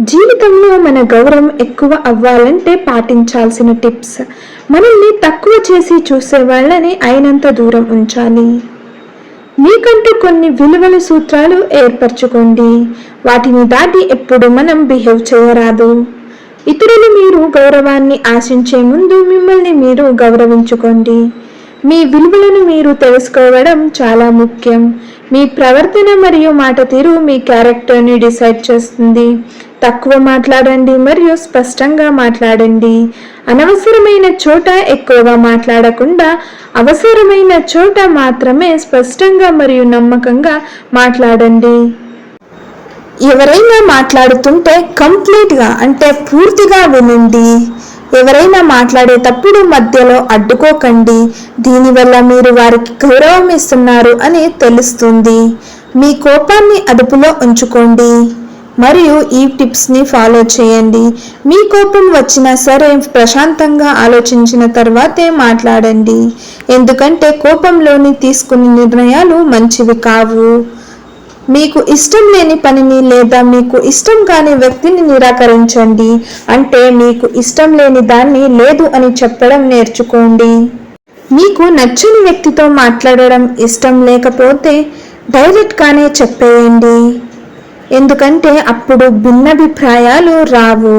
జీవితంలో మన గౌరవం ఎక్కువ అవ్వాలంటే పాటించాల్సిన టిప్స్. మనల్ని తక్కువ చేసి చూసే వాళ్ళని అయినంత దూరం ఉంచాలి. మీకంటూ కొన్ని విలువల సూత్రాలు ఏర్పరచుకోండి. వాటిని దాటి ఎప్పుడు మనం బిహేవ్ చేయరాదు. ఇతరులు మీరు గౌరవాన్ని ఆశించే ముందు మిమ్మల్ని మీరు గౌరవించుకోండి. మీ విలువలను మీరు తెలుసుకోవడం చాలా ముఖ్యం. మీ ప్రవర్తన మరియు మాట తీరు మీ క్యారెక్టర్ని డిసైడ్ చేస్తుంది. తక్కువ మాట్లాడండి మరియు స్పష్టంగా మాట్లాడండి. అనవసరమైన చోట ఎక్కువగా మాట్లాడకుండా అవసరమైన చోట మాత్రమే స్పష్టంగా మరియు నమ్మకంగా మాట్లాడండి. ఎవరైనా మాట్లాడుతుంటే కంప్లీట్గా అంటే పూర్తిగా వినండి. ఎవరైనా మాట్లాడేటప్పుడు మధ్యలో అడ్డుకోకండి. దీనివల్ల మీరు వారికి గౌరవం ఇస్తున్నారు అని తెలుస్తుంది. మీ కోపాన్ని అదుపులో ఉంచుకోండి. మరియు ఈ టిప్స్ని ఫాలో చేయండి. మీ కోపం వచ్చినా సరే ప్రశాంతంగా ఆలోచించిన తర్వాతే మాట్లాడండి. ఎందుకంటే కోపంలోని తీసుకునే నిర్ణయాలు మంచివి కావు. మీకు ఇష్టం లేని పనిని లేదా మీకు ఇష్టం కాని వ్యక్తిని నిరాకరించండి. అంటే మీకు ఇష్టం లేని దాన్ని లేదు అని చెప్పడం నేర్చుకోండి. మీకు నచ్చని వ్యక్తితో మాట్లాడడం ఇష్టం లేకపోతే డైరెక్ట్గానే చెప్పేయండి. ఎందుకంటే అప్పుడు భిన్నాభిప్రాయాలు రావు.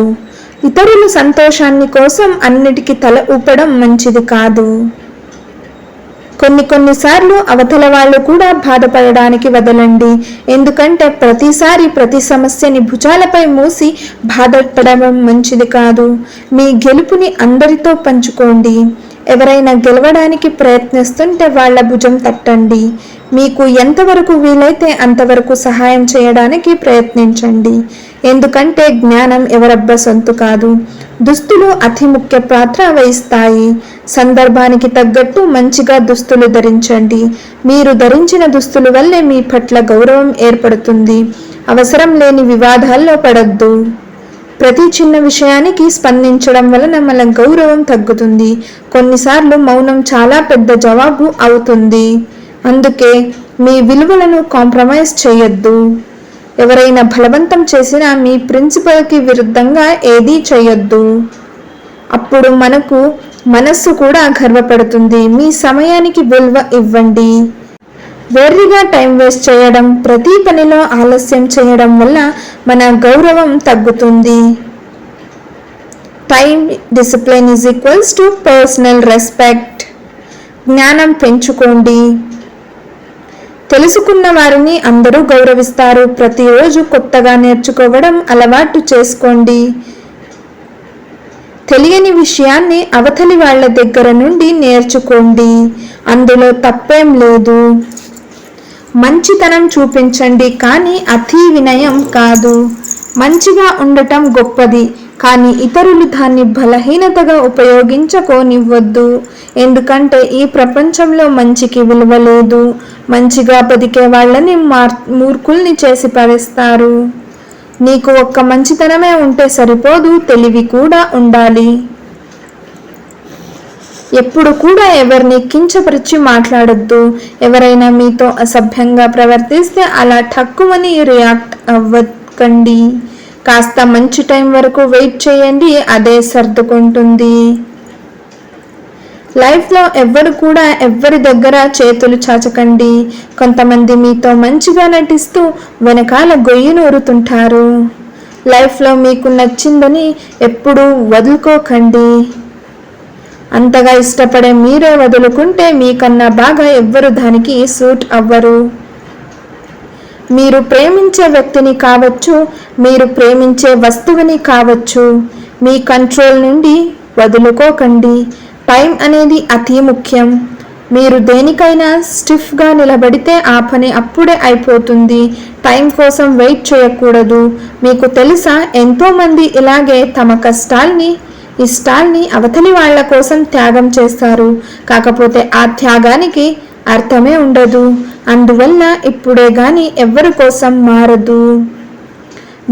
ఇతరుల సంతోషాన్ని కోసం అన్నిటికీ తల ఊపడం మంచిది కాదు. కొన్ని కొన్నిసార్లు అవతల వాళ్ళు కూడా బాధపడడానికి వదలండి. ఎందుకంటే ప్రతిసారి ప్రతి సమస్యని భుజాలపై మూసి బాధపడడం మంచిది కాదు. మీ గెలుపుని అందరితో పంచుకోండి. ఎవరైనా గెలవడానికి ప్రయత్నిస్తుంటే వాళ్ళ భుజం తట్టండి. మీకు ఎంతవరకు వీలైతే అంతవరకు సహాయం చేయడానికి ప్రయత్నించండి. ఎందుకంటే జ్ఞానం ఎవరబ్బ సొంతు కాదు. దుస్తులు అతి ముఖ్య పాత్ర వహిస్తాయి. సందర్భానికి తగ్గట్టు మంచిగా దుస్తులు ధరించండి. మీరు ధరించిన దుస్తులు వల్లే మీ పట్ల గౌరవం ఏర్పడుతుంది. అవసరం లేని వివాదాల్లో పడద్దు. ప్రతి చిన్న విషయానికి స్పందించడం వలన మన గౌరవం తగ్గుతుంది. కొన్నిసార్లు మౌనం చాలా పెద్ద జవాబు అవుతుంది. అందుకే మీ విలువలను కాంప్రమైజ్ చేయొద్దు. ఎవరైనా బలవంతం చేసినా మీ ప్రిన్సిపల్కి విరుద్ధంగా ఏదీ చేయొద్దు. అప్పుడు మనకు మనస్సు కూడా గర్వపడుతుంది. మీ సమయానికి విలువ ఇవ్వండి. వెర్రిగా టైం వేస్ట్ చేయడం ప్రతి పనిలో ఆలస్యం చేయడం వల్ల మన గౌరవం తగ్గుతుంది. Time discipline is equals to personal respect జ్ఞానం పెంచుకోండి. తెలుసుకున్న వారిని అందరూ గౌరవిస్తారు. ప్రతిరోజు కొత్తగా నేర్చుకోవడం అలవాటు చేసుకోండి. తెలియని విషయాన్ని అవతలి వాళ్ళ దగ్గర నుండి నేర్చుకోండి. అందులో తప్పేం లేదు. మంచితనం చూపించండి. కానీ అతి వినయం కాదు. మంచిగా ఉండటం గొప్పది. కానీ ఇతరులు దాన్ని బలహీనతగా ఉపయోగించుకోనివ్వద్దు ఎందుకంటే ఈ ప్రపంచంలో మంచికి విలువ లేదు. మంచిగా బతికే వాళ్ళని మార్ మూర్ఖుల్ని చేసి పడేస్తారు నీకు ఒక్క మంచితనమే ఉంటే సరిపోదు తెలివి కూడా ఉండాలి. ఎప్పుడు కూడా ఎవరిని కించపరిచి మాట్లాడొద్దు. ఎవరైనా మీతో అసభ్యంగా ప్రవర్తిస్తే అలా ఠక్కుమని రియాక్ట్ అవ్వకండి. కాస్త మంచి టైం వరకు వెయిట్ చేయండి అదే సర్దుకుంటుంది. లైఫ్లో ఎవ్వరు కూడా ఎవ్వరి దగ్గర చేతులు చాచకండి. కొంతమంది మీతో మంచిగా నటిస్తూ వెనకాల గొయ్యి నూరుతుంటారు. లైఫ్లో మీకు నచ్చిందని ఎప్పుడూ వదులుకోకండి. అంతగా ఇష్టపడే మీరే వదులుకుంటే మీకన్నా బాగా ఎవ్వరు దానికి సూట్ అవ్వరు. మీరు ప్రేమించే వ్యక్తిని కావచ్చు మీరు ప్రేమించే వస్తువుని కావచ్చు. మీ కంట్రోల్ నుండి వదులుకోకండి. టైం అనేది అతి ముఖ్యం. మీరు దేనికైనా స్టిఫ్గా నిలబడితే ఆ పని అప్పుడే అయిపోతుంది. టైం కోసం వెయిట్ చేయకూడదు. మీకు తెలుసా ఎంతోమంది ఇలాగే తమ కష్టాల్ని ఇష్టాల్ని అవతలి వాళ్ళ కోసం త్యాగం చేస్తారు. కాకపోతే ఆ త్యాగానికి అర్థమే ఉండదు. అందువల్ల ఇప్పుడే గాని ఎవరి కోసం మారదు.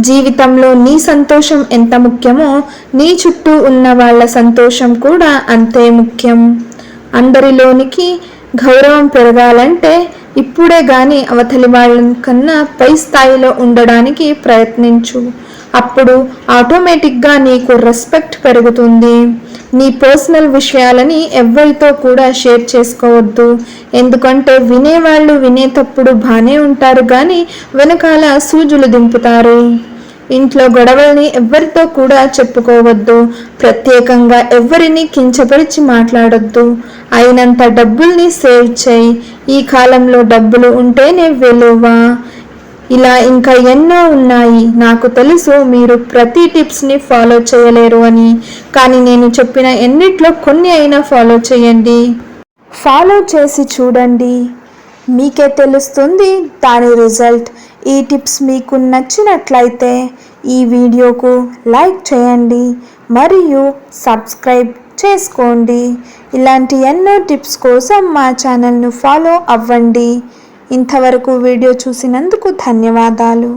జీవితంలో నీ సంతోషం ఎంత ముఖ్యమో నీ చుట్టూ ఉన్న వాళ్ళ సంతోషం కూడా అంతే ముఖ్యం. అందరిలోనికి గౌరవం పెరగాలంటే ఇప్పుడే గాని అవతలి వాళ్ళ కన్నా పై స్థాయిలో ఉండడానికి ప్రయత్నించు. అప్పుడు ఆటోమేటిక్గా నీకు రెస్పెక్ట్ పెరుగుతుంది. నీ పర్సనల్ విషయాలని ఎవరితో కూడా షేర్ చేసుకోవద్దు. ఎందుకంటే వినేవాళ్ళు వినేటప్పుడు బాగానే ఉంటారు కానీ వెనకాల సూజులు దింపుతారు. ఇంట్లో గొడవల్ని ఎవరితో కూడా చెప్పుకోవద్దు. ప్రత్యేకంగా ఎవరిని కించపరిచి మాట్లాడొద్దు. అయినంత డబ్బుల్ని సేవ్ చేయి. ఈ కాలంలో డబ్బులు ఉంటేనే విలువ. ఇలా ఇంకా ఎన్నో ఉన్నాయి. నాకు తెలుసు మీరు ప్రతి టిప్స్ని ఫాలో చేయలేరు అని. కానీ నేను చెప్పిన ఎన్నిట్లో కొన్ని అయినా ఫాలో చేయండి. ఫాలో చేసి చూడండి. మీకే తెలుస్తుంది దాని రిజల్ట్ ఈ టిప్స్ మీకు నచ్చినట్లయితే ఈ వీడియోకు లైక్ చేయండి. మరియు సబ్స్క్రైబ్ చేసుకోండి. ఇలాంటి ఎన్నో టిప్స్ కోసం మా ఛానల్ను ఫాలో అవ్వండి. ఇంతవరకు వీడియో చూసినందుకు ధన్యవాదాలు.